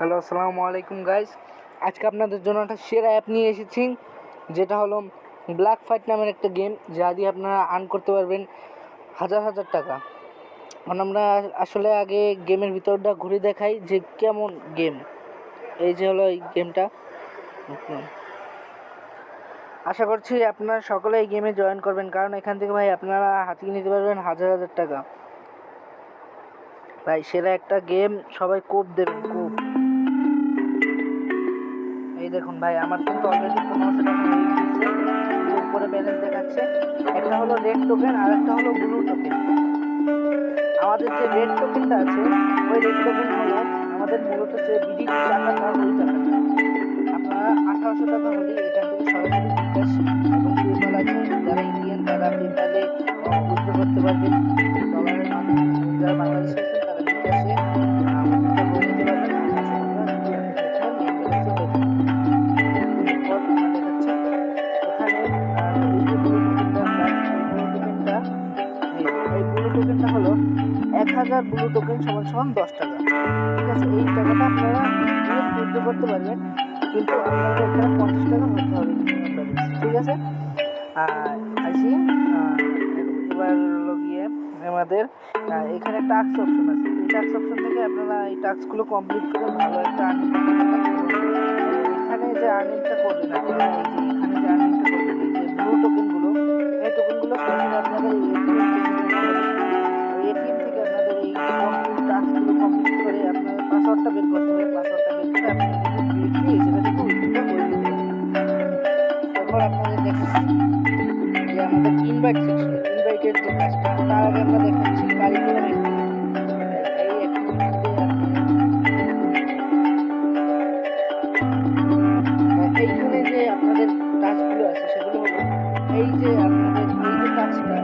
Hello, আসসালামু আলাইকুম guys আজকে আপনাদের জন্য একটা সেরা অ্যাপ নিয়ে এসেছি, যেটা হলো ব্ল্যাক ফাইট নামের একটা গেম যা দিয়ে আপনারা আর্ন করতে পারবেন হাজার হাজার টাকা। মানে আমরা আসলে আগে গেমের ভিতরটা ঘুরে দেখাই যে কেমন গেম এই যে হলো এই গেমটা আশা করছি আপনারা সকলে এই গেমে জয়েন করবেন, কারণ এখান থেকে ভাই আপনারা হাতিয়ে নিতে পারবেন হাজার হাজার টাকা। ভাই, সেরা একটা গেম সবাই কোপ দেবেন, কোপ। এই দেখুন ভাই, আমার কিন্তু অলরেডি পনেরোশো টাকা হয়ে গিয়েছে উপরে ব্যালেন্স দেখাচ্ছে। একটা হলো রেড টোকেন আর একটা হলো ব্লু টোকেন আমাদের যে রেড টোকেনটা আছে, ওই রেড টোকেন হলো আমাদের মূলত যে বিডি টাকাটা ওই টাকাটা। আপনারা আঠারোশো টাকা হলে এখান থেকে সরাসরি বিকাশ এবং পেপাল আছে। যারা ইন্ডিয়ান তারা পেপালে উইথড্র করতে পারবেন। এক হাজার ব্লু টোকেন সমান সমান দশ টাকা। ঠিক আছে, এই টাকাটা আপনারা দিয়ে করতে পারবেন, কিন্তু আপনাদের এখানে পঞ্চাশ টাকা হতে হবে ঠিক আছে? আর আসি এবার হলো গিয়ে আমাদের এখানে টাস্ক অপশন আছে। এই টাস্ক অপশন থেকে আপনারা এই টাস্কগুলো কমপ্লিট করে ভালো একটা আর্নিং এখানে যে আর্নিংটা করবেন, আপনারা এই যে আগে আমরা এইখানে যে আপনাদের টাচগুলো আছে, সেগুলো হলো এই যে আপনাদের এই যে টাচটা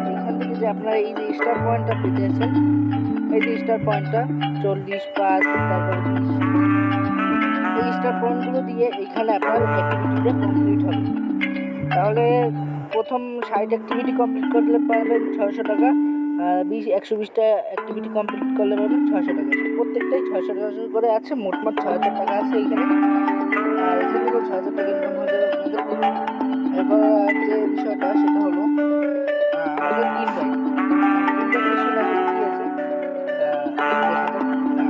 যে আপনারা এই যে স্টার পয়েন্টটা পেতে এই যে স্টার পয়েন্টটা চল্লিশ পাঁচ তারপর এই স্টার পয়েন্টগুলো দিয়ে এখানে আপনার তাহলে প্রথম ষাট অ্যাক্টিভিটি কমপ্লিট করলে পাবেন ছয়শো টাকা আর বিশ, একশো বিশটা অ্যাক্টিভিটি কমপ্লিট করলে পাবেন ছয়শো টাকা। প্রত্যেকটাই ছয়শো ছয়শো করে আছে, মোটমাট ছয় হাজার টাকা আছে এইখানে। আর এখান থেকেও হাজার টাকা ইনকাম হয়ে যাবে আপনাদের। এবার যে বিষয়টা, সেটা হলো আমাদের ইনভাইট।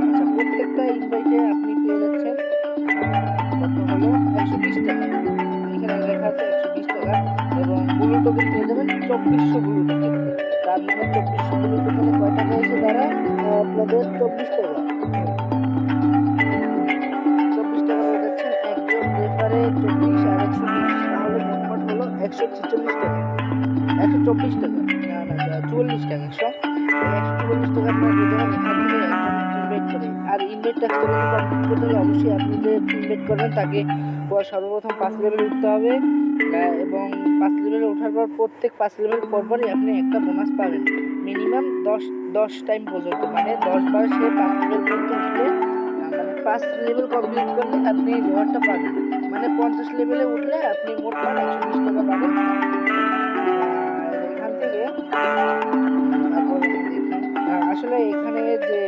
আচ্ছা প্রত্যেকটা ইনভাইটে আপনি পেয়ে যাচ্ছেন একশো বিশ টাকা। এখানে লেখা আছে একশো বিশ টাকা। এবং ব্লু টোকেন পেয়ে যাবেন চব্বিশশো ব্লু টোকেন তার মানে টাকা দাঁড়ায় আপনাদের চব্বিশ টাকা। চব্বিশ টাকা হয়ে যাচ্ছেন একজন রেফারে চব্বিশ আর একশো একশো ছেচল্লিশ টাকা। একশো চব্বিশ টাকা। না না টাকা একশো টাকা আর করতে হলে অবশ্যই আপনি যে ইনভাইট করবেন, তাকে সর্বপ্রথম পাঁচ লেভেলে উঠতে হবে। এবং পাঁচ লেভেলে ওঠার পর প্রত্যেক পাঁচ লেভেল পরপরই আপনি একটা বোনাস পাবেন। মিনিমাম দশ দশ টাইম পর্যন্ত মানে দশ বার সে পাঁচ লেভেল পর্যন্ত উঠলে মানে পাঁচ লেভেল কমপ্লিট করলে আপনি এই রিওয়ার্ডটা পাবেন। মানে পঞ্চাশ লেভেলে উঠলে আপনি মোট একশো বিশ টাকা পাবেন। এখান থেকে আসলে এখানে যে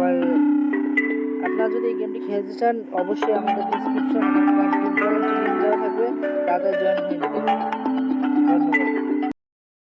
আবার আপনারা যদি এই গেমটি খেলতে চান, অবশ্যই আমাদের ডিসক্রিপশন থাকবে। তাদের জয়েন হয়ে নেবেন ধন্যবাদ।